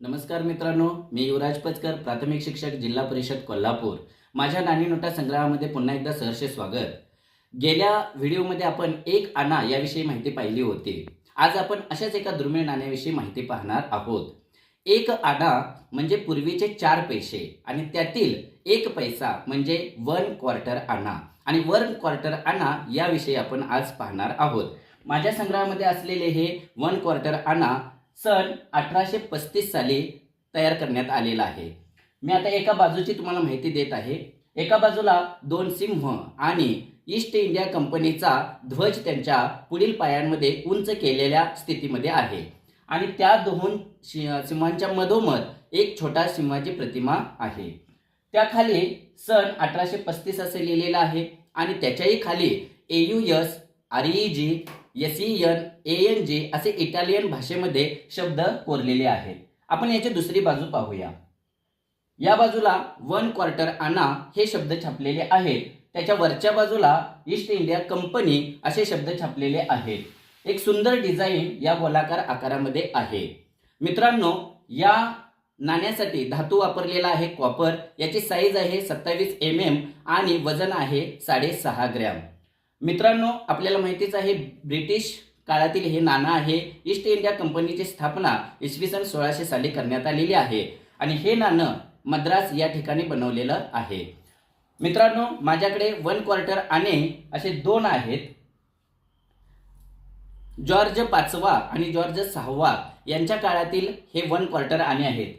नमस्कार मित्रांनो मी युवराज पचकर प्राथमिक शिक्षक जिल्हा परिषद कोल्हापूर. माझ्या नाणी नोटा संग्रहामध्ये पुन्हा एकदा सहर्ष स्वागत. गेल्या व्हिडिओमध्ये आपण एक आणा याविषयी माहिती पाहिली होती. आज आपण अशाच एका दुर्मिळ नाण्याविषयी माहिती पाहणार आहोत. एक आणा म्हणजे पूर्वीचे चार पैसे आणि त्यातील एक पैसा म्हणजे वन क्वार्टर आणा. आणि वन क्वार्टर आणा याविषयी आपण आज पाहणार आहोत. माझ्या संग्रहामध्ये असलेले हे वन क्वार्टर आणा सन अठराशे पस्तीस साली तयार करण्यात आलेला आहे. मी आता एका बाजूची तुम्हाला माहिती देत आहे. एका बाजूला दोन सिंह आणि ईस्ट इंडिया कंपनीचा ध्वज त्यांच्या पुढील पायांमध्ये उंच केलेल्या स्थितीमध्ये आहे. आणि त्या दोन शि- सिंहांच्या मधोमध एक छोटा सिंहाची प्रतिमा आहे. त्याखाली सन अठराशे पस्तीस असे लिहिलेलं आहे आणि त्याच्याही खाली A U S R E G N A N J असे इटालियन भाषेमध्ये शब्द कोरलेले आहेत. आपण याची दुसरी बाजू पाहूया. या बाजूला वन क्वार्टर आना हे शब्द छापलेले आहेत. त्याच्या वरच्या बाजूला ईस्ट इंडिया कंपनी असे शब्द छापलेले आहेत. एक सुंदर डिझाईन या गोलाकार आकारामध्ये आहे. मित्रांनो या नाण्यासाठी धातू वापरलेला आहे कॉपर. याची साईज आहे सत्तावीस एम एम आणि वजन आहे साडेसहा ग्रॅम. मित्रांनो आपल्याला माहितीच आहे ब्रिटिश काळातील हे नाणं आहे ईस्ट इंडिया कंपनीची स्थापना इसवी सन सोळाशे साली करण्यात आलेली आहे. आणि हे नाणं मद्रास या ठिकाणी बनवलेलं आहे. मित्रांनो माझ्याकडे वन क्वार्टर आणे असे दोन आहेत. जॉर्ज पाचवा आणि जॉर्ज सहावा यांच्या काळातील हे वन क्वार्टर आणे आहेत.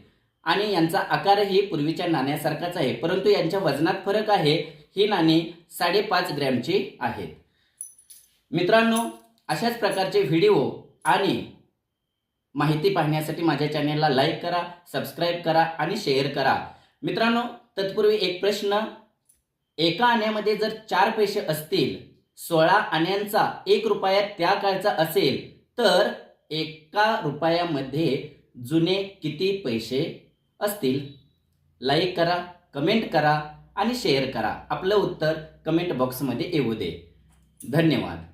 आणि यांचा आकारही पूर्वीच्या नाण्यासारखाच आहे परंतु यांच्या वजनात फरक आहे. ही नाणी साडेपाच ग्रॅमची आहेत. मित्रांनो अशाच प्रकारचे व्हिडिओ आणि माहिती पाहण्यासाठी माझ्या चॅनेलला लाईक करा सबस्क्राईब करा आणि शेअर करा. मित्रांनो तत्पूर्वी एक प्रश्न. एका आण्यामध्ये जर चार पैसे असतील सोळा आण्यांचा एक रुपया त्या काळचा असेल तर एका रुपयामध्ये जुने किती पैसे असतील? लाईक करा कमेंट करा आणि शेअर करा. आपलं उत्तर कमेंट बॉक्समध्ये येऊ दे. धन्यवाद.